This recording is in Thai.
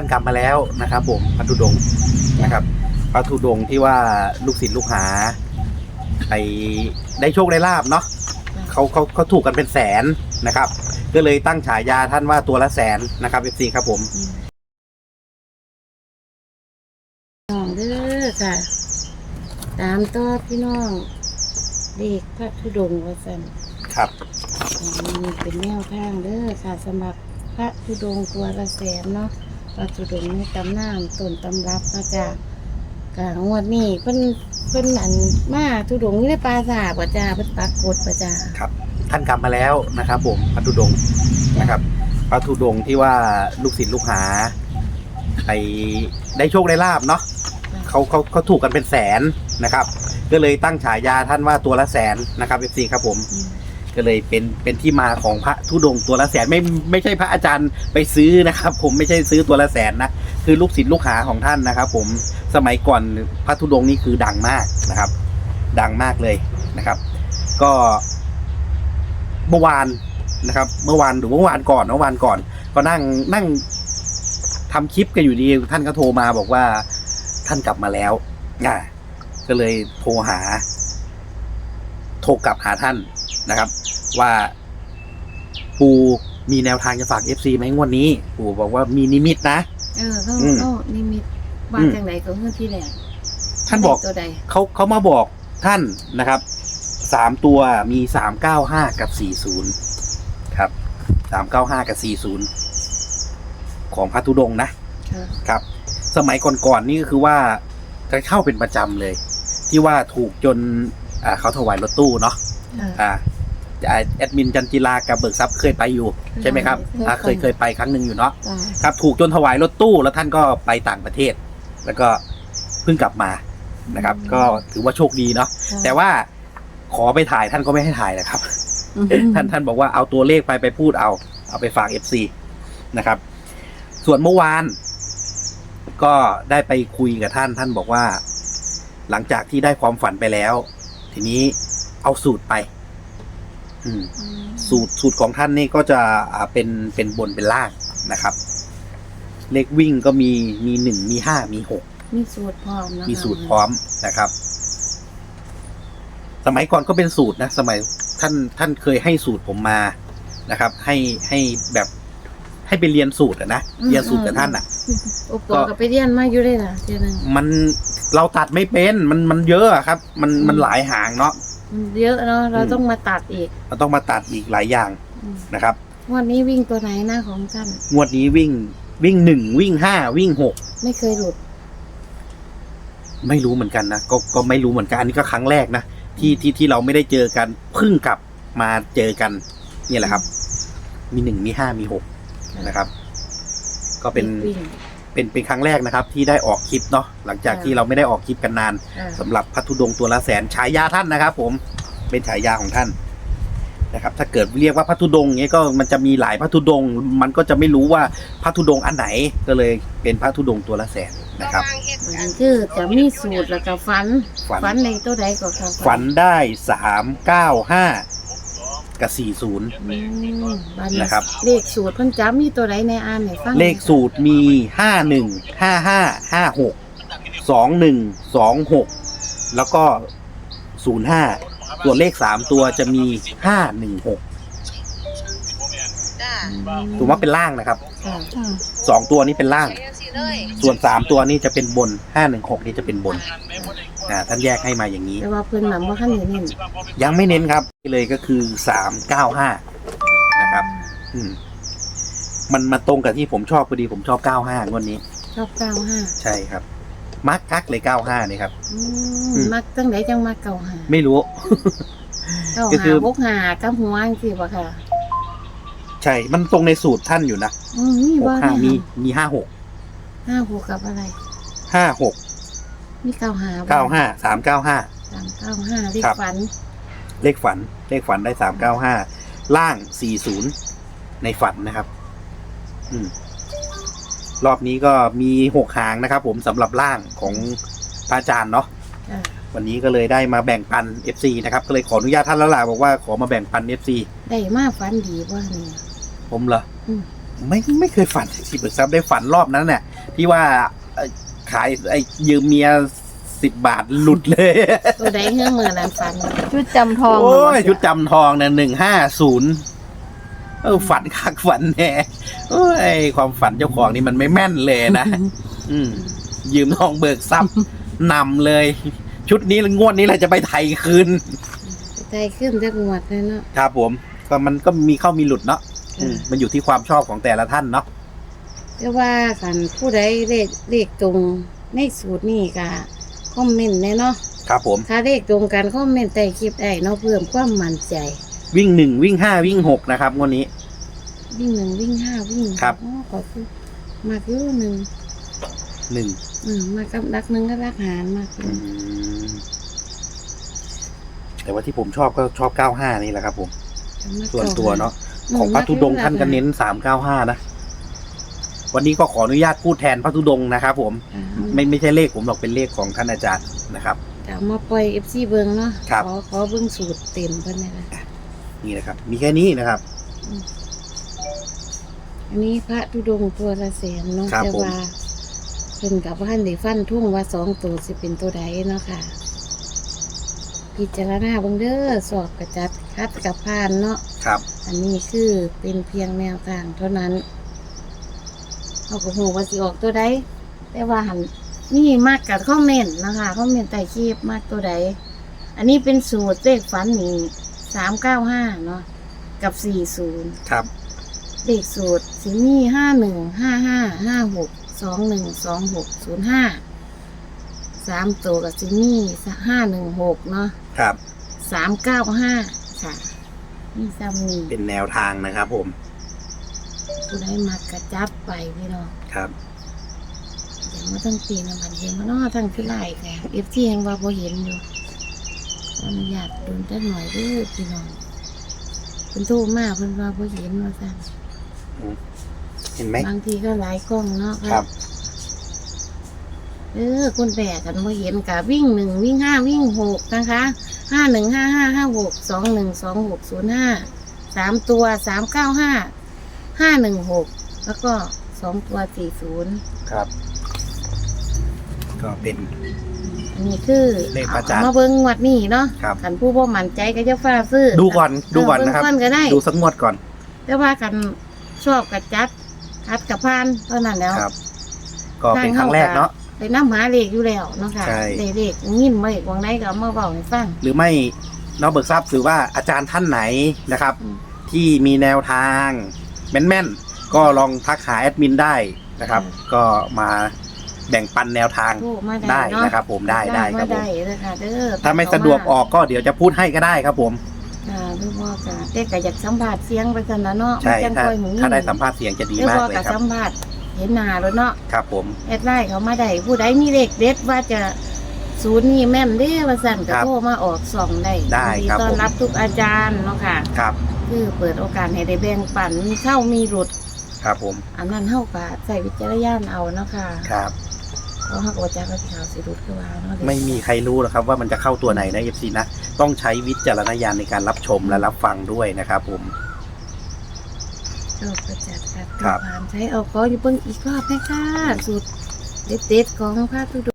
านกลับมาแล้วนะครับผมพระธุดงค์นะครับพระธุดงค์ที่ว่าลูกศิษย์ลูกหาไปได้โชคได้ลาบเนาะเขาเขาเขาถูกกันเป็นแสนนะครับ ก็เลยตั้งฉายาท่านว่าตัวละแสนนะครับเอฟซีครับผมน้องเด้อค่ะ ตามต่อพี่น้องเด็กพระธุดงค์ว่าสันครับ อันนี้เป็นแนวทางเด้อค่ะสำหรับพระธุดงค์ตัวละแสนเนาะ พระธุดงในตำนานต้นตำรับมาจากกลางงวดนี้เพิ่นเพิ่นอันมาธุดงนี่ได้ปลาสากว่าจ้าเพิ่นปรากฏว่าจ้าครับ ท่านกลับมาแล้วนะครับ ผมพระธุดงค์นะครับพระธุดงค์ที่ว่าลูกศิษย์ลูกหาไปได้โชคได้ลาบเนาะเขาเขาเขาถูกกันเป็นแสนนะครับ ก็เลยตั้งฉายาท่านว่าตัวละแสนนะครับเอฟซีครับผม อืม ก็เลยเป็นเป็นที่มาของพระธุดงค์ตัวละแสนไม่ไม่ใช่พระอาจารย์ไปซื้อนะครับ ผมไม่ใช่ซื้อตัวละแสนนะคือลูกศิษย์ลูกหาของท่านนะครับ ผมสมัยก่อนพระธุดงค์นี่คือดังมากนะครับ ดังมากเลยนะครับ ก็เมื่อวานนะครับ เมื่อวานหรือเมื่อวานก่อนเมื่อวานก่อน ก็นั่งนั่งทำคลิปกันอยู่ดีท่านก็โทรมาบอกว่าท่านกลับมาแล้วอ่าก็เลยโทรหา รกลับหาท่านนะครับ ว่าปูมีแนวทางจะฝากเอฟซีไหมงวดนี้ ปู่บอกว่ามีนิมิตนะ เออเขาอืม เขานิมิตว่าอืมจังไดก็เฮือที่แรกท่านบอกตัวใดเขาเขามาบอกท่านนะครับสามตัวมีสามเก้าห้ากับสี่ศูนย์ครับสามเก้าห้ากับสี่ศูนย์ของพระธุดงค์นะ ค่ะครับ สมัยก่อนๆนี่ก็คือว่าจะเข้าเป็นประจำเลย ที่ว่าถูกจน อ่าเขาถวายรถตู้เนาะค่ะอ่าอ่าแอดมินจันจิลากับเบิกทรัพย์เคยไปอยู่ ใช่ไหมครับอ่าเคยเคยไปครั้งหนึ่งอยู่เนาะจ้าครับถูกจนถวายรถตู้แล้วท่านก็ไปต่างประเทศ แล้วก็เพิ่งกลับมานะครับ ก็ถือว่าโชคดีเนาะแต่ว่าขอไปถ่ายท่านก็ไม่ให้ถ่ายนะครับอืมท่านท่านบอกว่าเอาตัวเลขไปไปพูดเอา เอาไปฝาก FC นะครับ ส่วนเมื่อวาน ก็ได้ไปคุยกับท่านท่านบอกว่า หลังจากที่ได้ความฝันไปแล้ว ทีนี้เอาสูตรไปอืมอืม สูตรสูตรของท่านนี่ก็จะอ่าเป็นเป็นบนเป็นล่างนะครับ เลขวิ่งก็มีมีหนึ่งมีห้ามีหกมีสูตรพร้อมนะคะมีสูตรพร้อมนะครับ สมัยก่อนก็เป็นสูตรนะ สมัยท่านท่านเคยให้สูตรผมมานะครับ ให้ให้แบบ ให้ไปเรียนสูตรอะนะเรียนสูตรกับท่านอะโอ้ปอกับไปเรียนมาอยู่เลยล่ะเจ้านึงมันเราตัดไม่เป็นมันมันเยอะอะครับ มันมันหลายหางเนาะมันเยอะเนาะเราอืมต้องมาตัดอีกเราต้องมาตัดอีกหลายอย่างอืมนะครับวันนี้วิ่งตัวไหนหน้าของท่านงวดนี้วิ่งวิ่งหนึ่งวิ่งห้าวิ่งหกไม่เคยหลุด ไม่รู้เหมือนกันนะก็ก็ไม่รู้เหมือนกันอันนี้ก็ครั้งแรกนะที่ที่ที่เราไม่ได้เจอกันเพิ่งกลับมาเจอกันเนี่ยแหละครับ มีหนึ่งมีห้ามีหก นะครับ ก็เป็นวิ่ง เป็นเป็นครั้งแรกนะครับ ที่ได้ออกคลิปเนาะหลังจากที่เราไม่ได้ออกคลิปกันนานอ่าสำหรับพัทุดงค์ตัวละแสนฉายาท่านนะครับ ผมเป็นฉายาของท่านนะครับ ถ้าเกิดเรียกว่าพัทุดงค์เงี้ยก็มันจะมีหลายพัทุดงค์มันก็จะไม่รู้ว่าพัทุดงค์อันไหนก็เลยเป็นพัทุดงค์ตัวละแสนนะครับอันนี้คือจะมีสูตรแล้วก็ฝันฝัน ฝันในตัวใดก็ค่ะฝันได้สามเก้าห้า กับสี่ศูนย์ อืมบัดนะครับ เลขสูตรเพิ่นจำมีตัวใดในอ่านให้ฟังเลขสูตรมีห้าหนึ่งห้าห้าห้าหกสองหนึ่งสองหกแล้วก็ศูนย์ห้าส่วนเลขสามตัวจะมีห้าหนึ่งหกจ้าถือว่าเป็นล่างนะครับค่ะสองตัวนี้เป็นล่างใช้ยังสีเลยส่วนสามตัวนี้จะเป็นบนห้าหนึ่งหกนี่จะเป็นบน อ่าท่านแยกให้มาอย่างนี้ แต่ว่าเพิ่นหนำว่าขั้นนี้เน้นยังไม่เน้นครับเลยก็คือสามเก้าห้านะครับ อืม มันมาตรงกับที่ผมชอบพอดีผมชอบเก้าห้างวดนี้ ชอบเก้าห้าใช่ครับ มักคักเลยเก้าห้านี่ครับ อือืมมมักตั้งไหนจังมาเก่าหาไม่รู้ เก่าก็คืหาอ บกหากับหัวจังซี่บ่ค่ะ ใช่ มันตรงในสูตรท่านอยู่นะอืมมีหบ่กห้าเนี่ยมีมีห้าหกห้าหกกับอะไร ห้าหก มีเก้าหาบ่เก้าห้าสามเก้าห้า สามเก้าห้าเลขครับ ฝันเลขฝัน เลขฝันได้สามเก้าห้าล่างสี่ศูนย์ในฝันนะครับ อืม รอบนี้ก็มีหกหางนะครับผมสำหรับล่างของพระอาจารย์เนาะอ่าวันนี้ก็เลยได้มาแบ่งปัน FC นะครับ ก็เลยขออนุญาตท่านแล้วล่ะบอกว่าขอมาแบ่งปัน FC ได้มาฝันดีบ่เนี่ย ผมเหรออืมไม่ไม่เคยฝันที่เบิกทรัพย์ได้ฝันรอบนั้นเนี่ยที่ว่าเอ่อ ขายไอ้ยืมเมียสิบบาทหลุดเลย ตัวใดเงื่อมือนั้นฝันชุดจำทองโอ้ยเหรชุดจำทองเนี่ยหนึ่งห้าศูนย์เออฝันคักฝันแน่โอ้ยความฝันเจ้าของนี่มันไม่แม่นเลยนะอืม ยืมทองเบิกทรัพย์นำเลย ชุดนี้งวดนี้เราจะไปไทยคืนใจขึ้นจักงวดเลยเนาะครับผมก็มันก็มีเข้ามีหลุดเนาะอืมมันอยู่ที่ความชอบของแต่ละท่านเนาะ แต่ว่าคันผู้ใดเลขเลขตรงในสูตรนี่ก็คอมเมนต์แน่เนาะครับผม ถ้าเลขตรงกันคอมเมนต์ใต้คลิปได้เนาะเพิ่มความมั่นใจ วิ่งหนึ่งวิ่งห้าวิ่งหกนะครับงวดนี้ วิ่งหนึ่งวิ่งห้าวิ่งครับ อ๋อขอคือมากอยู่หนึ่งหนึ่งอืมมากับรักหนึ่งก็รักหารมากอยู่อืมแต่ว่าที่ผมชอบก็ชอบเก้าห้านี่แหละครับผมมาส่วนตัวเนาะอืมของพระธุดงค์ท่านก็เน้นสามเก้าห้านะ วันนี้ก็ขออนุญาตพูดแทนพระธุดงค์นะครับ ผมอ่าไม่ไม่ใช่เลขผมหรอกเป็นเลขของท่านอาจารย์นะครับ จะเอามาปล่อยเอฟซีเบิงเนาะครับ ขอขอเบิ้งสูตรเต็มเพิ่นเลยนะนี่นะครับ มีแค่นี้นะครับ อันนี้พระธุดงค์ตัวละแสนเนาะครับแต่ผม ว่าเพิ่นกับว่าได้ฟันทุ่งว่าสองตัวสิเป็นตัวใดเนาะค่ะ พิจารณาเบิ่งเด้อสอบกระจัดคัดกับพานเนาะ ครับ อันนี้คือเป็นเพียงแนวทางเท่านั้น เอาก็หูว่าสิออกตัวใดแต่ว่าหันนี่มากกับคอมเมนต์นะคะคอมเมนต์ใต้คลิปมากตัวใดอันนี้เป็นสูตรเลขฝันนี่สามเก้าห้าเนาะกับสี่ศูนย์ครับ เลขสูตรสิมีห้าหนึ่งห้าห้าห้าหกสองหนึ่งสองหกศูนย์ห้าสามตัวกับสิมีห้าหนึ่งหกเนาะครับสามเก้าห้าค่ะนี่ซ้ำนี่เป็นแนวทางนะครับผม ผู้ใดมากระจับไปพี่น้องครับ เดี๋ยวมาตั้งปีนะมันเห็นมาเนาะทั้งที่ไล่ค่ะเอฟซียังว่าพอเห็นอยู่ขออนุญาตโดนจักหน่อยเด้อพี่น้องเพิ่นโทรมาเพิ่นว่าพอเห็นว่าซั่นเห็นไหมบางทีก็หลายกล้องเนาะครับ เออคุณแบกกันพอเห็นกะวิ่งหนึ่งวิ่งห้าวิ่งหกนะคะห้าหนึ่งห้าห้าห้าหกสองหนึ่งสองหกศูนย์ห้าสามตัวสามเก้าห้า ห้าหนึ่งหกแล้วก็สองตัวสี่ศูนย์ครับ ก็เป็น อันนี้คือเลขพระจันทร์เอามาเบิ้งงวดนี้เนาะครับ ขันผู้บ่มั่นใจก็จะฟ้าซื้อดูก่อนดูก่อนนะครับเบิ่งก่อนก็ได้ ดูสักงวดก่อนแต่ว่ากันชอบกับจัดคัดกับพานเท่านั้นแล้ว ครับ ก็เป็นครั้งแรกเนาะ ไปน้ำหาเลขอยู่แล้วเนาะค่ะใช่ ได้เลขยินมาเลขวงไหนก็เอามาเบาให้ฟัง หรือไม่นอกเบิกทราบหรือว่าอาจารย์ท่านไหนนะครับ อืม ที่มีแนวทาง แม่นๆ ก็ลองทักหาแอดมินได้นะครับ ก็มาแบ่งปันแนวทางโทรมาได้ได้เนาะนะครับ ผมได้ได้ครับผมได้เลยค่ะเด้อถ้าไม่สะดวกออกก็เดี๋ยวจะพูดให้ก็ได้ครับผม อ่าหรือว่าก็แต่ก็อยากสัมผัสเสียงไปกันนะเนาะใช่มันจังถ้าค่อยหูถ้าได้สัมภาษณ์เสียงจะดีหรือมากว่าเลยก็ครัสับมผัสเห็นหน้าแล้วเนาะ ครับผม แอดไลน์เขามาได้ผู้ใดมีเลขเด็ดว่าจะศูนย์นี่แม่นเด้ว่าสั่นก็ครับโทรมาออกส่องได้ได้ยินครับต้อนผม รับทุกอาจารย์เนาะค่ะ ครับ คือเปิดโอกาสให้ได้แบ่งปันมีเข้ามีหลุด ครับผม อันนั้นเฮาก็ใส่วิจารณญาณเอาเนาะค่ะครับ เพราะเฮาก็บ่จักว่าสิเขาสิหลุดคือว่าเนาะไม่มีใครรู้หรอกครับว่ามันจะเข้าตัวไหนนะเอฟซีนะ ต้องใช้วิจารณญาณในการรับชมและรับฟังด้วยนะครับผมชอบประจัดกัดครับ ผ่านใช้เอาขออยู่เบิ่งอีกรอบแม่ค่ะสูตรเด็ดๆของพระตุด